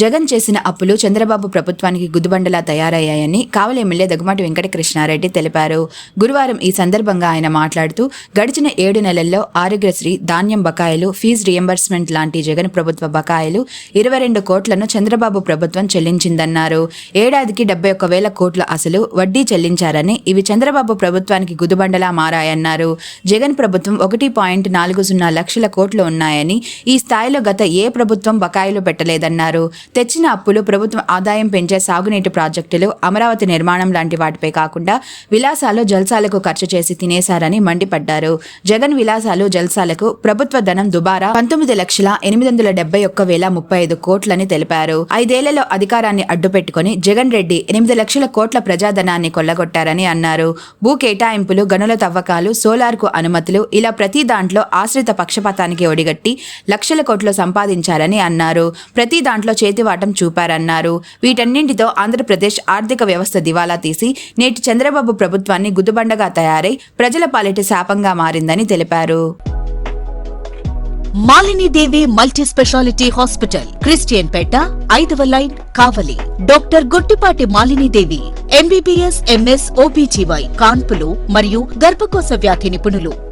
జగన్ చేసిన అప్పులు చంద్రబాబు ప్రభుత్వానికి గుద్దుబండలా తయారయ్యాయని కావలి ఎమ్మెల్యే దగ్గుమాటి వెంకటకృష్ణారెడ్డి తెలిపారు. గురువారం ఈ సందర్భంగా ఆయన మాట్లాడుతూ గడిచిన ఏడు నెలల్లో ఆరోగ్యశ్రీ ధాన్యం బకాయిలు ఫీజు రియంబర్స్మెంట్ లాంటి జగన్ ప్రభుత్వ బకాయిలు ఇరవై రెండు కోట్లను చంద్రబాబు ప్రభుత్వం చెల్లించిందన్నారు. ఏడాదికి డెబ్బై ఒక్క వేల కోట్ల అసలు వడ్డీ చెల్లించారని ఇవి చంద్రబాబు ప్రభుత్వానికి గుద్దుబండలా మారాయన్నారు. జగన్ ప్రభుత్వం ఒకటి పాయింట్ నాలుగు సున్నా లక్షల కోట్లు ఉన్నాయని ఈ స్థాయిలో గత ఏ ప్రభుత్వం బకాయిలు పెట్టలేదన్నారు. తెచ్చిన అప్పులు ప్రభుత్వం ఆదాయం పెంచే సాగునీటి ప్రాజెక్టులు అమరావతి నిర్మాణం లాంటి వాటిపై కాకుండా విలాసాలు జల్సాలకు ఖర్చు చేసి తినేశారని మండిపడ్డారు. జగన్ విలాసాలు జల్సాలకు ప్రభుత్వ ధనం దుబారా పంతొమ్మిది లక్షల ఎనిమిది వందల డెబ్బై ఒక్క వేల ముప్పై ఐదు కోట్లని తెలిపారు. ఐదేళ్ళలో అధికారాన్ని అడ్డుపెట్టుకుని జగన్ రెడ్డి ఎనిమిది లక్షల కోట్ల ప్రజాధనాన్ని కొల్లగొట్టారని అన్నారు. భూ కేటాయింపులు గనుల తవ్వకాలు సోలార్కు అనుమతులు ఇలా ప్రతి దాంట్లో ఆశ్రిత పక్షపాతానికి ఒడిగట్టి లక్షల కోట్లు సంపాదించారని అన్నారు. ప్రతి దాంట్లో చేతివాటం చూపారన్నారు వీటన్నింటితో ఆంధ్రప్రదేశ్ ఆర్థిక వ్యవస్థ దివాలా తీసి నేటి చంద్రబాబు ప్రభుత్వాన్ని గుద్దుబండగా తయారై ప్రజల పాలిటి శాపంగా మారిందని తెలిపారు. Malinidevi multi speciality hospital Christian Peta ఐదవ line Kavali. Doctor Guttipati Malinidevi MBBS MS OBGY కాన్పులు మరియు గర్భకోశ వ్యాధి నిపుణులు.